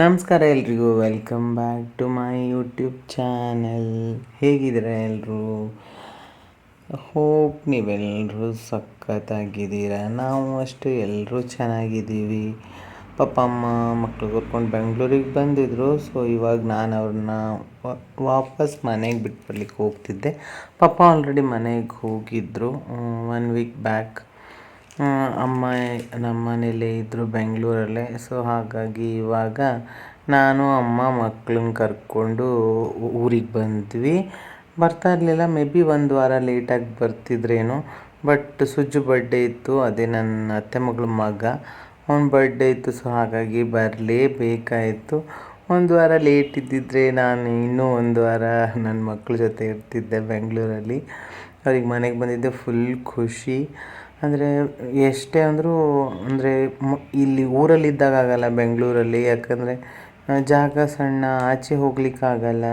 ನಮಸ್ಕಾರ ಎಲ್ರಿಗೂ welcome back to my YouTube channel ಹೇಗಿದ್ದೀರಾ ಎಲ್ಲರೂ ಹೋಪ್ ನೀವೆಲ್ಲರೂ ಸಖತ್ತಾಗಿದ್ದೀರಾ? ನಾವು ಅಷ್ಟು ಎಲ್ಲರೂ ಚೆನ್ನಾಗಿದ್ದೀವಿ. ಪಾಪ ಅಮ್ಮ ಮಕ್ಕಳು ಕರ್ಕೊಂಡು ಬೆಂಗಳೂರಿಗೆ ಬಂದಿದ್ದರು ಸೊ ಇವಾಗ ನಾನು ಅವ್ರನ್ನ ವಾಪಸ್ ಮನೆಗೆ ಬಿಟ್ಟು ಬರ್ಲಿಕ್ಕೆ ಹೋಗ್ತಿದ್ದೆ. ಪಾಪ ಆಲ್ರೆಡಿ ಮನೆಗೆ ಹೋಗಿದ್ದರು ಒನ್ ವೀಕ್ ಬ್ಯಾಕ್ ಅಮ್ಮ ನಮ್ಮ ಮನೇಲೇ ಇದ್ದರು ಬೆಂಗಳೂರಲ್ಲೇ. ಸೊ ಹಾಗಾಗಿ ಇವಾಗ ನಾನು, ಅಮ್ಮ ಮಕ್ಳನ್ನ ಕರ್ಕೊಂಡು ಊರಿಗೆ ಬಂದ್ವಿ. ಬರ್ತಾ ಇರಲಿಲ್ಲ. ಮೇ ಬಿ ಒಂದು ವಾರ ಲೇಟಾಗಿ ಬರ್ತಿದ್ರೇನು. ಬಟ್ ಸುಜ್ಜು ಬರ್ಡೇ ಇತ್ತು. ಅದೇ ನನ್ನ ಅತ್ತೆ ಮಗಳ ಮಗ. ಅವ್ನ ಬರ್ಡೇ ಇತ್ತು. ಸೊ ಹಾಗಾಗಿ ಬರಲೇಬೇಕಾಯಿತು. ಒಂದು ವಾರ ಲೇಟ್ ಇದ್ದಿದ್ದರೆ ನಾನು ಇನ್ನೂ ಒಂದು ವಾರ ನನ್ನ ಮಕ್ಕಳ ಜೊತೆ ಇರ್ತಿದ್ದೆ ಬೆಂಗಳೂರಲ್ಲಿ. ಅವ್ರಿಗೆ ಮನೆಗೆ ಬಂದಿದ್ದೆ. ಫುಲ್ ಖುಷಿ. ಅಂದರೆ ಎಷ್ಟೇ ಅಂದರೂ ಅಂದರೆ ಇಲ್ಲಿ ಊರಲ್ಲಿದ್ದಾಗ ಆಗಲ್ಲ ಬೆಂಗಳೂರಲ್ಲಿ. ಯಾಕಂದರೆ ಜಾಗ ಸಣ್ಣ, ಆಚೆ ಹೋಗ್ಲಿಕ್ಕಾಗಲ್ಲ.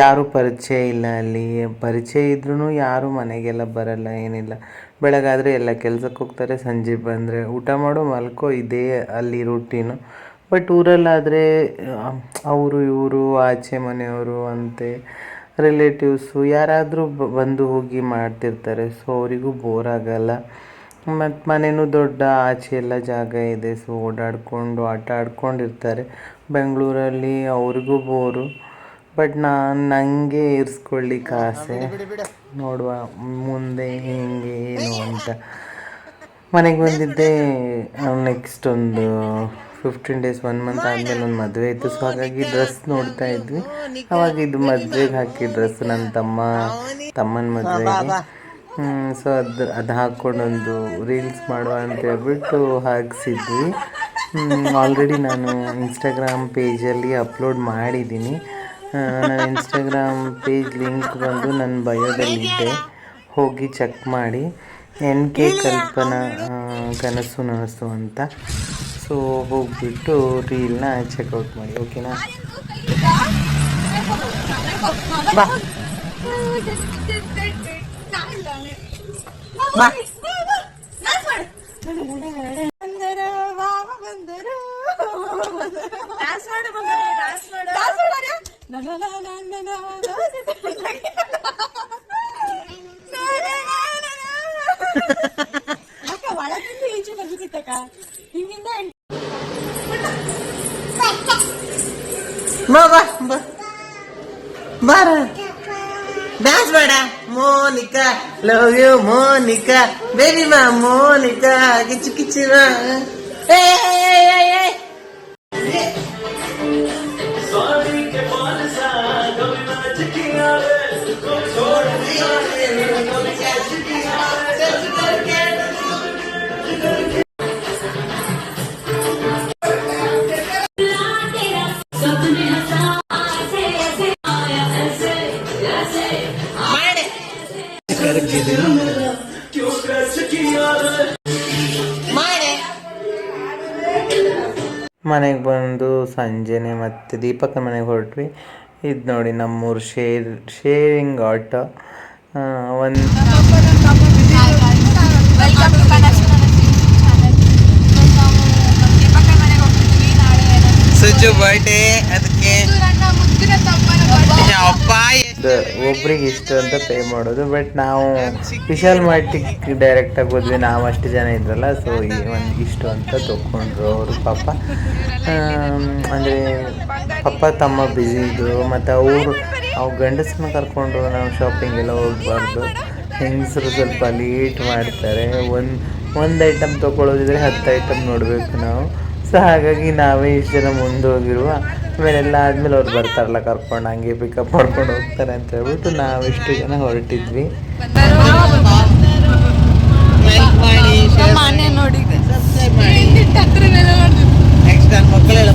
ಯಾರೂ ಪರಿಚಯ ಇಲ್ಲ ಅಲ್ಲಿ. ಪರಿಚಯ ಇದ್ರೂ ಯಾರೂ ಮನೆಗೆಲ್ಲ ಬರಲ್ಲ, ಏನಿಲ್ಲ. ಬೆಳಗಾದರೆ ಎಲ್ಲ ಕೆಲ್ಸಕ್ಕೆ ಹೋಗ್ತಾರೆ, ಸಂಜೆ ಬಂದರೆ. ಊಟ ಮಾಡು ಮಲ್ಕೋ ಇದೇ ಅಲ್ಲಿ ರೂಟೀನು ಬಟ್ ಊರಲ್ಲಾದರೆ ಅವರು ಇವರು, ಆಚೆ ಮನೆಯವರು, ಅಂತೆ. ರಿಲೇಟಿವ್ಸು ಯಾರಾದರೂ ಬಂದು ಹೋಗಿ ಮಾಡ್ತಿರ್ತಾರೆ. ಸೊ ಅವರಿಗೂ ಬೋರ್ ಆಗಲ್ಲ. ಮತ್ತು ಮನೆಯೂ ದೊಡ್ಡ ಆಚೆ ಎಲ್ಲ ಜಾಗ ಇದೆ. ಸೊ ಓಡಾಡಿಕೊಂಡು ಆಟ ಆಡ್ಕೊಂಡಿರ್ತಾರೆ. ಬೆಂಗಳೂರಲ್ಲಿ ಅವ್ರಿಗೂ ಬೋರು ಬಟ್ ನಾನು ನನಗೆ ಇರಿಸ್ಕೊಳ್ಳಿಕ್ಕೆ ಆಸೆ. ನೋಡುವ ಮುಂದೆ ಹೆಂಗೆ ಏನು ಅಂತ. ಮನೆಗೆ ಬಂದಿದ್ದೆ ನೆಕ್ಸ್ಟ್ ಒಂದು ಫಿಫ್ಟೀನ್ ಡೇಸ್ ಒನ್ ಮಂತ್ ಆದಮೇಲೆ ಒಂದು ಮದುವೆ ಇತ್ತು. ಸೊ ಹಾಗಾಗಿ ಡ್ರೆಸ್ ನೋಡ್ತಾ ಇದ್ವಿ. ಅವಾಗ ಇದು ಮದುವೆಗೆ ಹಾಕಿ ಡ್ರೆಸ್ ನನ್ನ ತಮ್ಮ ತಮ್ಮನ ಮದುವೆಗೆ. ಸೊ ಅದು ಅದು ಹಾಕ್ಕೊಂಡೊಂದು ರೀಲ್ಸ್ ಮಾಡುವ ಅಂತ ಹೇಳ್ಬಿಟ್ಟು ಹಾಕ್ಸಿದ್ವಿ. ಆಲ್ರೆಡಿ ನಾನು ಇನ್ಸ್ಟಾಗ್ರಾಮ್ ಪೇಜಲ್ಲಿ ಅಪ್ಲೋಡ್ ಮಾಡಿದ್ದೀನಿ. ನನ್ನ ಇನ್ಸ್ಟಾಗ್ರಾಮ್ ಪೇಜ್ ಲಿಂಕ್ ಬಂದು ನನ್ನ ಬಯೋದಲ್ಲಿದ್ದೆ ಹೋಗಿ ಚೆಕ್ ಮಾಡಿ. ಎನ್ ಕೆ ಕಲ್ಪನಾ ಕನಸು ನನಸು ಅಂತ. ಸೊ ಹೋಗ್ಬಿಟ್ಟು ರೀಲ್ನ ಚೆಕ್ಔಟ್ ಮಾಡಿ ಓಕೆನಾ ಬಾ. ಬಾ. ಬಾ ಬಾ ಬಾ ಬಾರ ಡ್ಯಾನ್ಸ್ ಬೇಡ Monica love you Monica baby ಮಾ ಮೋನಿಕಾ ಕಿಚ್ಚು ಕಿಚ್ಚು ಮಾ ಏ ಮನೆಗೆ ಬಂದು ಸಂಜೆನೆ ಮತ್ತೆ ದೀಪಕ ಮನೆಗೆ ಹೊರಟ್ವಿ. ಇದು ನೋಡಿ ನಮ್ಮೂರು ಶೇರ್ ಶೇರಿಂಗ್ ಆಟೋ. ಒಂದು ಸುಜು ಬರ್ಡೇ ಅದಕ್ಕೆ ಒಬ್ರಿಗೆ ಇಷ್ಟು ಅಂತ ಪೇ ಮಾಡೋದು ಬಟ್ ನಾವು ವಿಶಾಲ್ ಮಾರ್ಟಿಗೆ ಡೈರೆಕ್ಟಾಗಿ ಹೋದ್ವಿ, ನಾವು ಅಷ್ಟು ಜನ ಇದ್ರಲ್ಲ ಸೊ ಈ ಒಂದು ಇಷ್ಟು ಅಂತ ತೊಕೊಂಡ್ರು ಅವರು ಪಾಪ. ಅಂದರೆ ಪಪ್ಪ, ತಮ್ಮ ಬ್ಯುಸಿ ಇದ್ದರು ಮತ್ತು ಅವರು ಅವ ಗಂಡಸನ್ನ ಕರ್ಕೊಂಡು ನಾವು ಶಾಪಿಂಗ್ ಎಲ್ಲ ಹೋಗ್ಬಾರ್ದು. ಹೆಂಗಸರು ಸ್ವಲ್ಪ ಲೇಟ್ ಮಾಡ್ತಾರೆ. ಒಂದು ಒಂದು ಐಟಮ್ ತೊಗೊಳೋದಿದ್ರೆ ಹತ್ತು ಐಟಮ್ ನೋಡಬೇಕು ನಾವು. ಸೊ ಹಾಗಾಗಿ ನಾವೇ ಇಷ್ಟು ಜನ ಮುಂದೆ ಹೋಗಿರುವ ಆಮೇಲೆ ಎಲ್ಲ ಆದಮೇಲೆ ಅವ್ರು ಬರ್ತಾರಲ್ಲ ಕರ್ಕೊಂಡು ಹಂಗೆ ಪಿಕಪ್ ಮಾಡ್ಕೊಂಡು ಹೋಗ್ತಾರೆ ಅಂತ ಹೇಳ್ಬಿಟ್ಟು ನಾವಿಷ್ಟು ಇಷ್ಟು ಜನ ಹೊರಟಿದ್ವಿ. ನೆಕ್ಸ್ಟ್ ಮಕ್ಕಳೆಲ್ಲ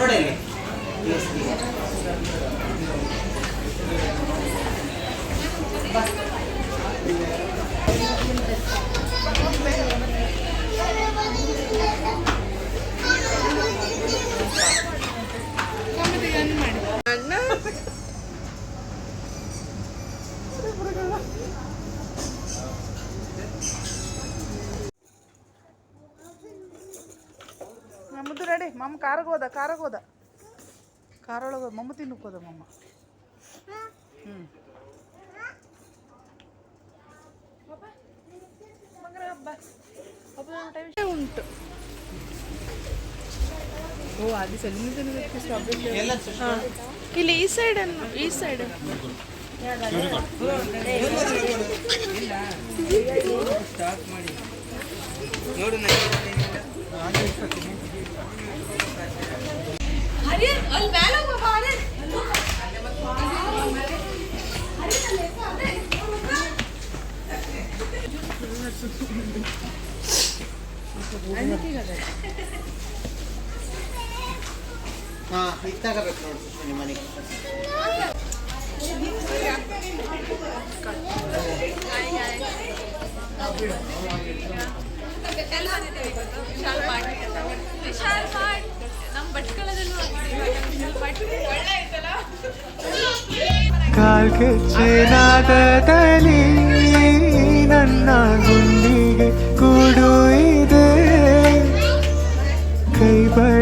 ನೋಡಿ ಅಲ್ಲಿ ಕಾರಗೋದ ಹೋದ ಕಾರಾಗ ಹೋದ ಕಾರೊಳಗೆ ಹೋದ ಮಮ್ಮ ತಿನ್ನುಕೋದ ಹೋದ ಮಮ್ಮ. ಹ್ಞೂ ಉಂಟು. ಓ ಅದು ಇಲ್ಲಿ ಈ ಸೈಡ್ ಅನ್ನು ಈ ಸೈಡ್ ಹಾಂ ಇತ್ತಾಗಬೇಕು ನೋಡಿ ನಿಮ್ಮ ಮನೆಗೆ ವಿಶಾಲ್ ಮಾಡ್ ನಮ್ಮ ಭಟ್ಕಳದಲ್ಲೂ ಒಳ್ಳೆ ಆಯ್ತಲ್ಲ ಕಾಲ್ಗೆಜ್ಜೆನಾದದಲ್ಲಿ ನನ್ನ ಗುಂಡಿಗೆ ಕೂಡು ಇದೆ. ಕೈ ಬಳೆ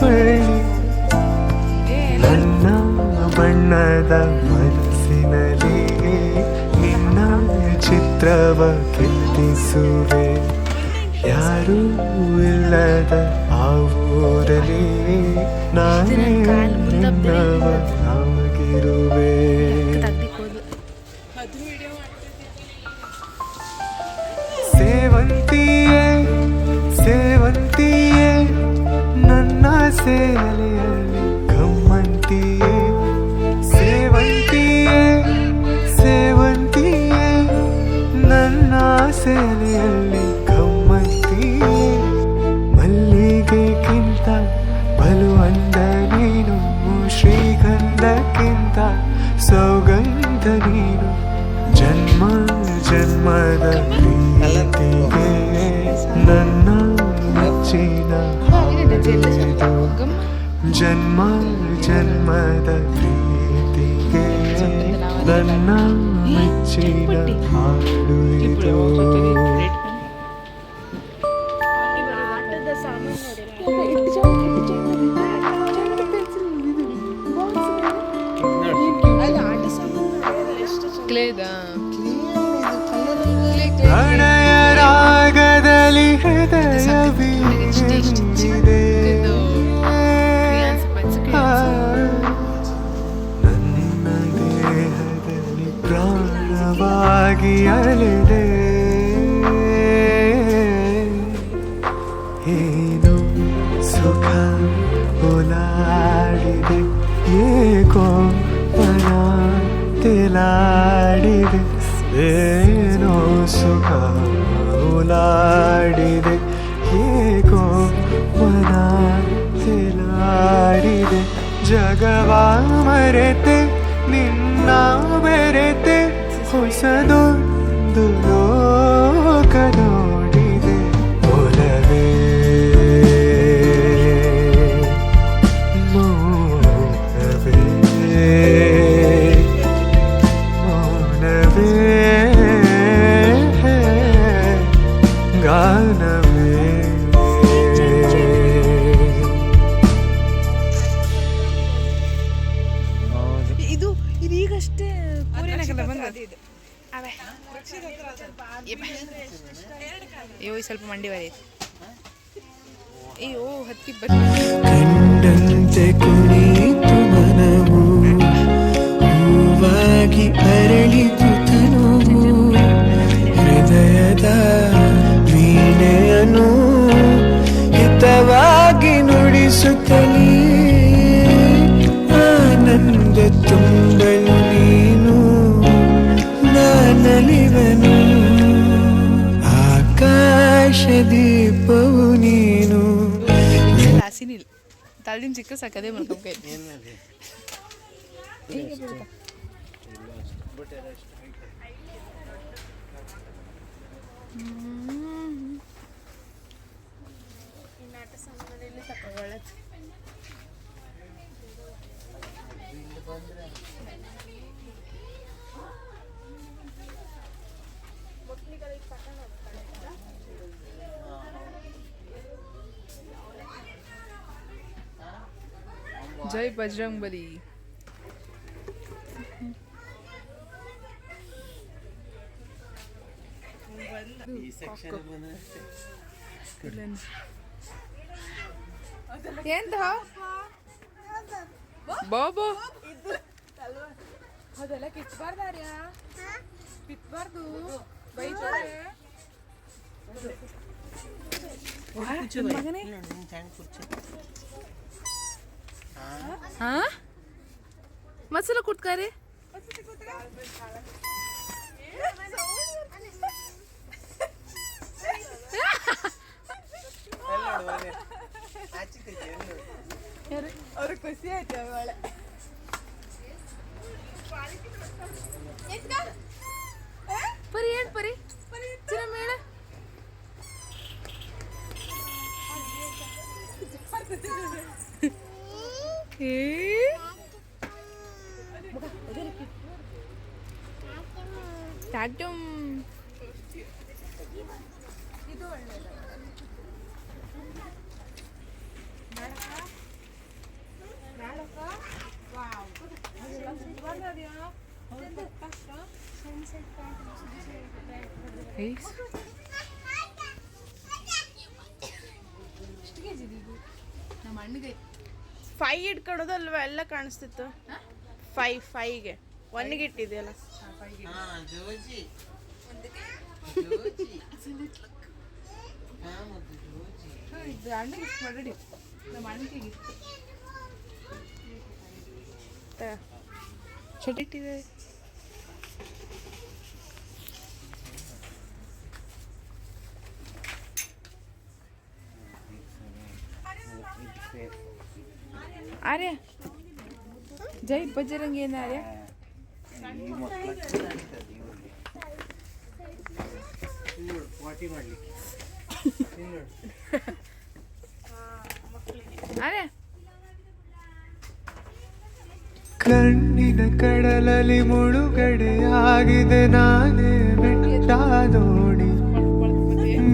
ಬಳಿ ನನ್ನ ಬಣ್ಣದ ಮನಸ್ಸಿನಲ್ಲಿ ನಿನ್ನ ಚಿತ್ರವ ಕೆತ್ತಿಸುವೆ ಯಾರೂ ಇಲ್ಲದ ಆ ಊರಲ್ಲಿ ನಾನೇ ನಿನ್ನವ ಆಗಿರುವೆ ಸೇಲೆಯಲ್ಲಿ ಗಮ್ಮಂತಿಯೇ ಸೇವಂತಿಯೇ ಸೇವಂತಿಯೇ ನನ್ನ ಸೇಲೆಯಲ್ಲಿ ಜನ್ಮ ಜನ್ಮದ ಪ್ರೀತಿಗೆ ನನ್ನ ಮೆಚ್ಚಿನ ಹಾಡು ಇದು. ಹಣಯ ರಾಗದಲ್ಲಿ ಹೃದಯ ಈ ಸ್ವಲ್ಪ ಮಂಡಿ ಬರೀ ಅಯ್ಯೋ ಹತ್ತಿ ಕಂಡಂತೆ ಕುಣಿತು ಮನವು, ಹೂವಾಗಿ ಅರಳಿತು ತನುವು. ಹೃದಯದ ವೀಣೆಯನು ಹಿತವಾಗಿ ನುಡಿಸುತ್ತಲೀ, ಆನಂದ ತುಂಬಲು ಹಸಿನಿಲ್ಲ ತಳ್ದಿನ ಚಿಕ್ಕ ಸಾಕದೇ ಮಾಡ್ಕೊಂಬ ಜೈ ಬಜರಂಗ್ ಬಲಿ ಎಂತ ಬಾಬು ಅದೆಲ್ಲ ಕಿತ್ಬಾರ್ದಾರ್ಯ? ಕಿತ್ಬಾರ್ದು. ಬೈತಾರೆ. ಮಗನೇ. ಮಸಲ ಕುಟ್ಕಾರಿ ಅವ್ರ ಖುಷಿ ಆಯ್ತು ಅವಳೆ ಪರಿ ಏನ್ ಪರಿ ಚಿರ ಮೇಳ ಏ ಟಾಟಮ್ ನಮ್ಮ ಇಟ್ಕೊಡೋದು ಫೈ ಇಟ್ಕೊಡೋದಲ್ವ ಎಲ್ಲ ಕಾಣಿಸ್ತಿತ್ತು. ಫೈ ಫೈಗೆ ಒನ್ಗೆ ಇಟ್ಟಿದೆಯಲ್ಲ ಹಾ ಜೋಜಿ ಜೋಜಿ ಹಾ ಮತ್ತೆ ಜೋಜಿ ಇದು ಅಣ್ಣಗೆ ಇಷ್ಟು ಮಾಡಿ ನಮ್ಮ ಅಣ್ಣಗೆ ಇತ್ತು ಚಟಿ ಇಟ್ಟಿದೆ ಆರ್ಯ ಜೈ ಬಜರಂಗಿ ಏನ ಆರ್ಯ ಮಾಡ್ಲಿಕ್ಕೆ. ಕಣ್ಣಿನ ಕಡಲಲ್ಲಿ ಮುಳುಗಡೆಯಾಗಿದೆ ನಾನೇ ಬೆಟ್ಟ ನೋಡಿ.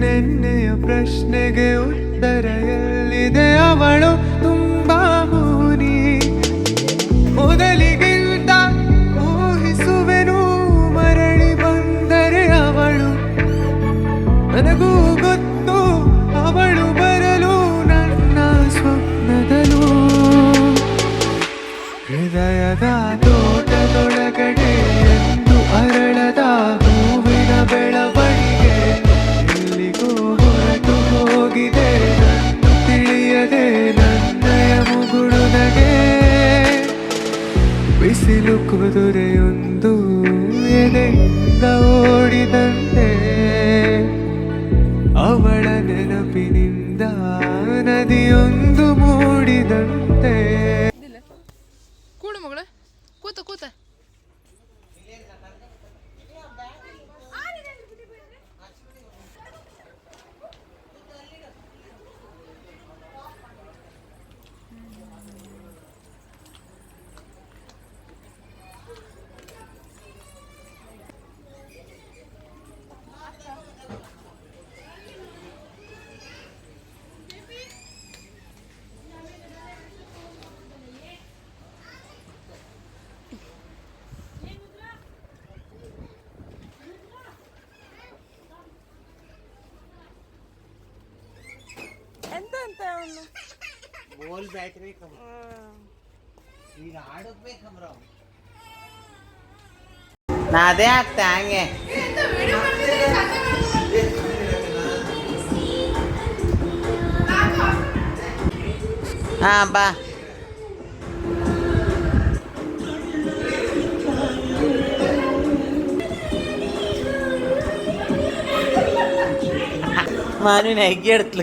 ನೆನ್ನೆಯ ಪ್ರಶ್ನೆಗೆ ಉತ್ತರ ಎಲ್ಲಿದೆ ಅವಳು? ನನಗೂ ಅವಳು ಬರಲು ನನ್ನ ಸ್ವಪ್ನದಲ್ಲೂ. ಹೃದಯದ ಅಂತ ಅವನು ಬೋಲ್ ಬ್ಯಾಟ್ರಿ ಕಮ್ ಈಗ ಆಡೋದ್ ಬೇಕಮ್ರ ನಾ ಅದೇ ಆಗ್ತಾ ಹಂಗೆ ಹಾ ಬಾ ಮಾನಿನ ಹೆಗ್ಗೆ ಇಡ್ತ್ಲ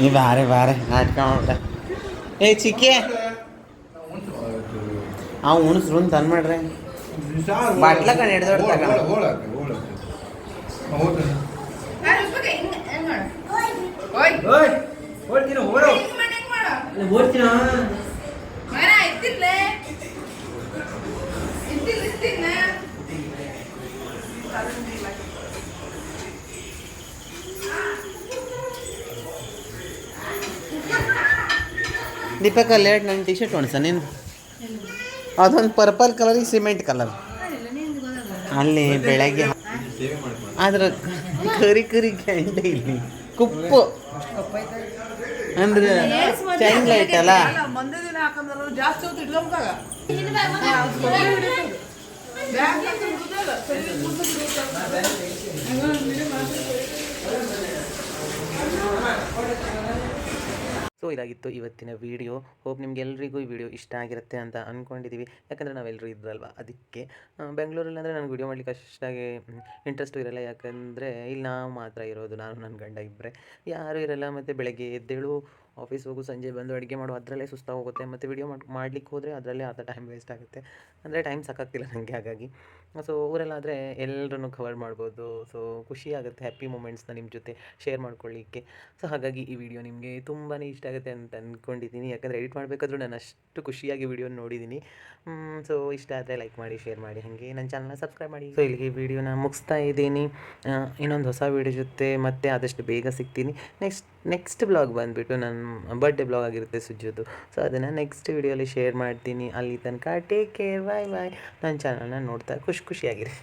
ಕಾಕ ಅಯ್ಯೋ ನೀ ಬಾರೆ ಬಾರೆ ನಾಟಕ ಮಾಡ್ಬಿಟ್ಟ ಏ ಚಿಕ್ಕಿ ಅವ್ ಉಣಸ್ರು ಅಂತ ಅನ್ ಮಾಡ್ರಿ ಬಾಟ್ಲ ಕಣ ಹಿಡ್ದೋಡ್ ತಗೊಂಡ ದೀಪಕ ಲೇಟ್ ನನ್ನ ಟಿ ಶರ್ಟ್ ಒಣಸ ನೀನು. ಅದೊಂದು ಪರ್ಪಲ್ ಕಲರ್ ಸಿಮೆಂಟ್ ಕಲರ್ ಅಲ್ಲಿ ಬೆಳಗ್ಗೆ ಆದ್ರೆ ಕರಿ ಕರಿ ಗಂಡ ಇಲ್ಲಿ. ಕುಪ್ಪು. ಅಂದ್ರೆ ಚೈನ್ ಲೈಟ್ ಅಲ್ಲ? ಜಾಸ್ತಿ ಸೊ ಇದಾಗಿತ್ತು ಇವತ್ತಿನ ವಿಡಿಯೋ ಹೋಪ್ ನಿಮಗೆಲ್ಲರಿಗೂ ಈ ವಿಡಿಯೋ ಇಷ್ಟ ಆಗಿರುತ್ತೆ ಅಂತ ಅಂದ್ಕೊಂಡಿದ್ದೀವಿ ಯಾಕಂದರೆ ನಾವೆಲ್ಲರೂ ಇದ್ರಲ್ವ? ಅದಕ್ಕೆ ಬೆಂಗಳೂರಲ್ಲಿ ಅಂದರೆ ನನಗೆ ವಿಡಿಯೋ ಮಾಡ್ಲಿಕ್ಕೆ ಅಷ್ಟಾಗಿ ಇಂಟ್ರೆಸ್ಟು ಇರಲ್ಲ. ಯಾಕಂದರೆ ಇಲ್ಲಿ ನಾವು ಮಾತ್ರ ಇರೋದು. ನಾನು ನನ್ನ ಗಂಡ ಇಬ್ಬರೇ ಯಾರೂ ಇರಲ್ಲ. ಮತ್ತು ಬೆಳಗ್ಗೆ ಎದ್ದೇಳು ಆಫೀಸ್ ಹೋಗು ಸಂಜೆ ಬಂದು ಅಡುಗೆ ಮಾಡು, ಅದರಲ್ಲೇ ಸುಸ್ತಾಗಿ ಹೋಗುತ್ತೆ. ಮತ್ತು ವಿಡಿಯೋ ಮಾಡಿ ಮಾಡ್ಲಿಕ್ಕೆ ಹೋದರೆ ಅದರಲ್ಲೇ ಅರ್ಧ ಟೈಮ್ ವೇಸ್ಟ್ ಆಗುತ್ತೆ. ಅಂದರೆ ಟೈಮ್ ಸಾಕಾಗ್ತಿಲ್ಲ ನನಗೆ ಹಾಗಾಗಿ. ಸೊ ಊರಲ್ಲಾದರೆ ಎಲ್ಲರನ್ನು ಕವರ್ ಮಾಡ್ಬೋದು. ಸೊ ಖುಷಿ ಆಗುತ್ತೆ ಹ್ಯಾಪಿ ಮೂಮೆಂಟ್ಸ್ನ ನಿಮ್ಮ ಜೊತೆ ಶೇರ್ ಮಾಡ್ಕೊಳ್ಳಿಕ್ಕೆ. ಸೊ ಹಾಗಾಗಿ ಈ ವಿಡಿಯೋ ನಿಮಗೆ ತುಂಬಾ ಇಷ್ಟ ಆಗುತ್ತೆ ಅಂತ ಅಂದ್ಕೊಂಡಿದ್ದೀನಿ ಯಾಕಂದರೆ ಎಡಿಟ್ ಮಾಡಬೇಕಾದ್ರೂ ನಾನು ಅಷ್ಟು ಖುಷಿಯಾಗಿ ವಿಡಿಯೋ ನೋಡಿದ್ದೀನಿ ಸೊ ಇಷ್ಟ ಆದರೆ ಲೈಕ್ ಮಾಡಿ ಶೇರ್ ಮಾಡಿ ಹಾಗೆ. ನನ್ನ ಚಾನಲ್ನ ಸಬ್ಸ್ಕ್ರೈಬ್ ಮಾಡಿ. ಸೊ ಇಲ್ಲಿಗೆ ವಿಡಿಯೋನ ಮುಗಿಸ್ತಾ ಇದ್ದೀನಿ. ಇನ್ನೊಂದು ಹೊಸ ವಿಡಿಯೋ ಜೊತೆ ಮತ್ತೆ ಆದಷ್ಟು ಬೇಗ ಸಿಗ್ತೀನಿ. ನೆಕ್ಸ್ಟ್ ನೆಕ್ಸ್ಟ್ ಬ್ಲಾಗ್ ಬಂದುಬಿಟ್ಟು ನನ್ನ ಬರ್ಡೇ ಬ್ಲಾಗ್ ಆಗಿರುತ್ತೆ ಸುಜ್ಜುದು ಸೊ ಅದನ್ನು ನೆಕ್ಸ್ಟ್ ವೀಡಿಯೋಲಿ ಶೇರ್ ಮಾಡ್ತೀನಿ. ಅಲ್ಲಿ ತನಕ ಟೇಕ್ ಕೇರ್ ಬಾಯ್ ಬಾಯ್ ನನ್ನ ಚಾನಲ್ನ ನೋಡ್ತಾ ಖುಷಿ ಖುಷಿಯಾಗಿರಿ.